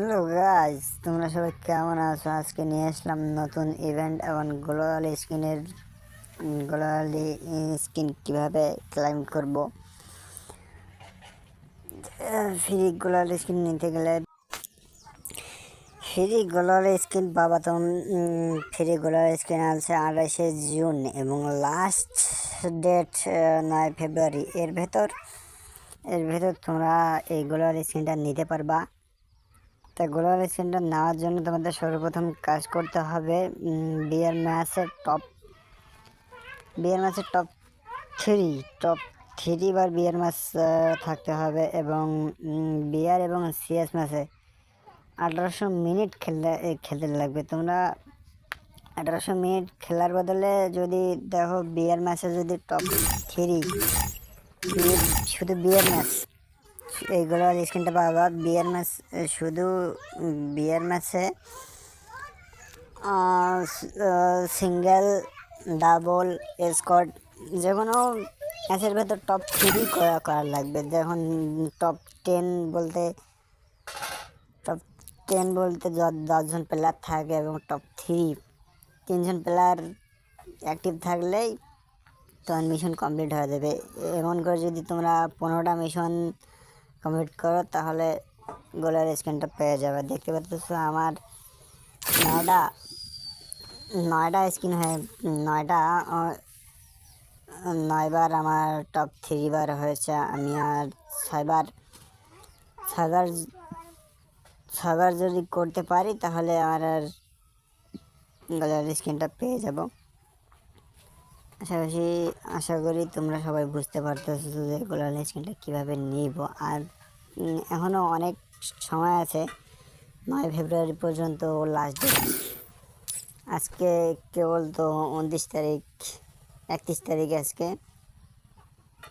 Hello guys, তোমরা সবাই কেমন আছো? আজকে নিয়ে আসলাম নতুন ইভেন্ট এবং গ্লোবাল স্কিনের গ্লোবাল স্কিন কীভাবে ক্লাইম করব? ফ্রি গ্লোবাল স্কিন নিতে গেলে ফ্রি গ্লোবাল স্কিন পাবা তো ফ্রি গ্লোবাল স্কিন আছে আঠাশে জুন এবং লাস্ট ডেট নয় ফেব্রুয়ারি এর ভেতর এর ভেতর তোমরা এই গ্লোবাল স্কিনটা নিতে পারবা। তা গ্লোবাল স্ক্রিনটা নেওয়ার জন্য তোমাদের সর্বপ্রথম কাজ করতে হবে বিয়ার ম্যাচের টপ বিয়ার ম্যাচের টপ থ্রি টপ থ্রি বার বিয়ার ম্যাচ থাকতে হবে এবং বিয়ার এবং সিএস ম্যাচে আঠারোশো মিনিট খেলতে খেলতে লাগবে। তোমরা আঠারোশো মিনিট খেলার বদলে যদি দেখো বিয়ার ম্যাচে যদি টপ থ্রি শুধু বিয়ার ম্যাচ এইগুলো স্ক্রিনটা পাবা বিয়ার ম্যাচ শুধু বিয়ার ম্যাচে সিঙ্গেল, ডাবল স্কট যে কোনো ম্যাচের ভেতর টপ থ্রি করা লাগবে। যখন টপ টেন বলতে টপ টেন বলতে দশজন প্লেয়ার থাকে এবং টপ থ্রি তিনজন প্লেয়ার অ্যাক্টিভ থাকলেই তখন মিশন কমপ্লিট হয়ে যাবে। এমন করে যদি তোমরা পনেরোটা মিশন কমপ্লিট করো, তাহলে গোলার স্ক্যানটা পেয়ে যাবে। দেখতে পাচ্ছ আমার নয়টা নয়টা স্ক্রিন হয়ে, নয়টা নয়বার আমার টপ থ্রি বার হয়েছে। আমি আর ছয়বার ছয়বার ছয়বার যদি করতে পারি, তাহলে আমার আর গোলার স্ক্রিনটা পেয়ে যাব। পাশাপাশি আশা করি তোমরা সবাই বুঝতে পারতেছো যে গোলাল স্ক্রিনটা কীভাবে নিব। আর এখনও অনেক সময় আছে, নয় ফেব্রুয়ারি পর্যন্ত লাস্ট ডেট আজকে কেবল তো উনত্রিশ তারিখ, একত্রিশ তারিখ আজকে।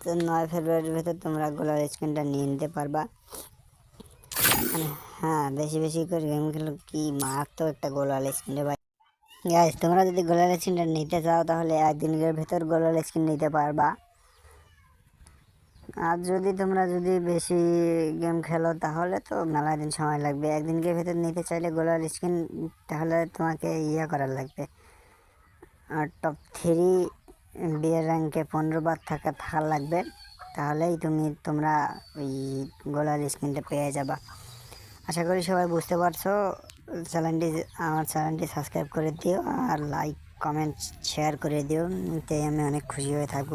তো নয় ফেব্রুয়ারির ভেতর তোমরা গোলার স্ক্রিনটা নিয়ে নিতে পারবা। হ্যাঁ বেশি বেশি করে গেম খেলো কি মারাত্মক একটা গোলাল স্ক্রিনে গাইস তোমরা যদি গোলার স্ক্রিনটা নিতে চাও, তাহলে একদিনের ভেতর গোলার স্ক্রিন নিতে পারবা। আর যদি তোমরা যদি বেশি গেম খেলো, তাহলে তো মেলা দিন সময় লাগবে। একদিনকে ভেতর নিতে চাইলে গোলার স্ক্রিন তাহলে তোমাকে ইয়ে করার লাগবে। আর টপ থ্রি বিয়ের র্যাঙ্কে পনেরো বার থাকা থাকার লাগবে। তাহলেই তুমি, তোমরা ওই গোলার স্ক্রিনটা পেয়ে যাবা। আশা করি সবাই বুঝতে পারছ। চ্যানেলটি, আমার চ্যানেলটি সাবস্ক্রাইব করে দিও আর লাইক, কমেন্ট, শেয়ার করে দিও। তাই আমি অনেক খুশি হয়ে থাকব।